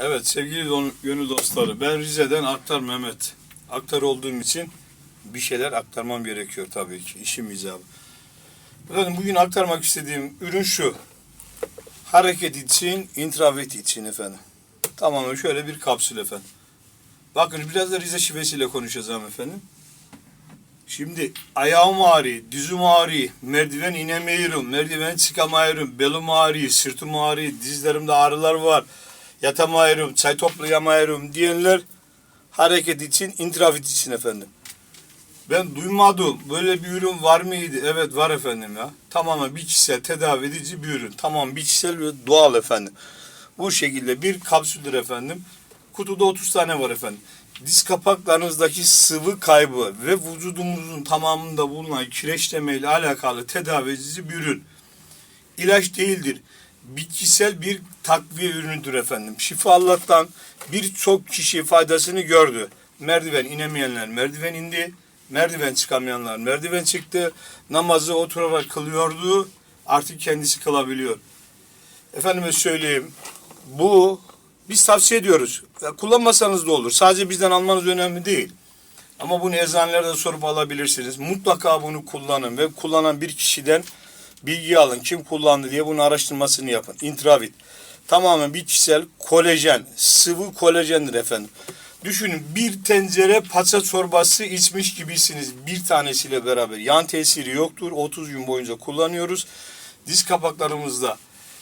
Evet sevgili don- gönül dostları ben Rize'den Aktar Mehmet. Aktar olduğum için bir şeyler aktarmam gerekiyor tabii ki işim icabı. Efendim bugün aktarmak istediğim ürün şu. Hareket için, intravit için efendim. Tamamen şöyle bir kapsül efendim. Bakın biraz da Rize şivesiyle konuşacağım efendim. Şimdi ayağım ağrıyor, dizim ağrıyor, merdiven inemiyorum, merdiven çıkamıyorum, belim ağrıyor, sırtım ağrıyor, dizlerimde ağrılar var, yatamıyorum, çay toplayamıyorum diyenler hareket için, intravit için efendim. Ben duymadım. Böyle bir ürün var mıydı? Evet var efendim ya. Tamamen bitkisel tedavi edici bir ürün. Tamam bitkisel ve doğal efendim. Bu şekilde bir kapsüldür efendim. Kutuda 30 tane var efendim. Diz kapaklarınızdaki sıvı kaybı ve vücudumuzun tamamında bulunan kireçleme ile alakalı tedavi edici bir ürün. İlaç değildir. Bitkisel bir takviye ürünüdür efendim. Şifa Allah'tan birçok kişi faydasını gördü. Merdiven inemeyenler merdiven indi. Merdiven çıkamayanlar merdiven çıktı. Namazı oturarak kılıyordu. Artık kendisi kılabiliyor. Efendime söyleyeyim. Bu biz tavsiye ediyoruz. Kullanmasanız da olur. Sadece bizden almanız önemli değil. Ama bunu eczanelerde sorup alabilirsiniz. Mutlaka bunu kullanın ve kullanan bir kişiden bilgi alın. Kim kullandı diye bunun araştırmasını yapın. Intravit. Tamamen bitkisel kolajen, sıvı kolajendir efendim. Düşünün bir tencere paça çorbası içmiş gibisiniz bir tanesiyle beraber. Yan tesiri yoktur. 30 gün boyunca kullanıyoruz. Diz kapaklarımızda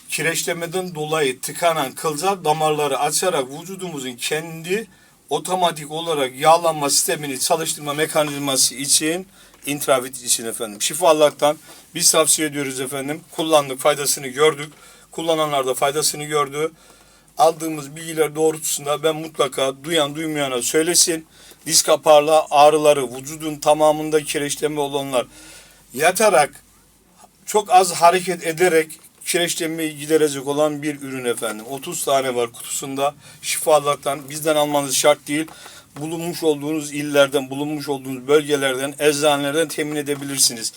kireçlemeden dolayı tıkanan kılcal damarları açarak vücudumuzun kendi otomatik olarak yağlanma sistemini çalıştırma mekanizması için intravit için efendim. Şifa Allah'tan biz tavsiye ediyoruz efendim. Kullandık, faydasını gördük. Kullananlar da faydasını gördü. Aldığımız bilgiler doğrultusunda ben mutlaka duyan duymayana söylesin. Diz kapağıyla ağrıları, vücudun tamamında kireçleme olanlar yatarak çok az hareket ederek kireçlenmeyi giderecek olan bir ürün efendim. 30 tane var kutusunda. Şifa Allah'tan bizden almanız şart değil. Bulunmuş olduğunuz illerden, bulunmuş olduğunuz bölgelerden, eczanelerden temin edebilirsiniz.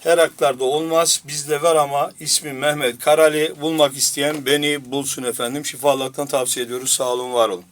Her aktarda olmaz. Bizde var ama ismi Mehmet Karali. Bulmak isteyen beni bulsun efendim. Şifa Allah'tan tavsiye ediyoruz. Sağ olun, var olun.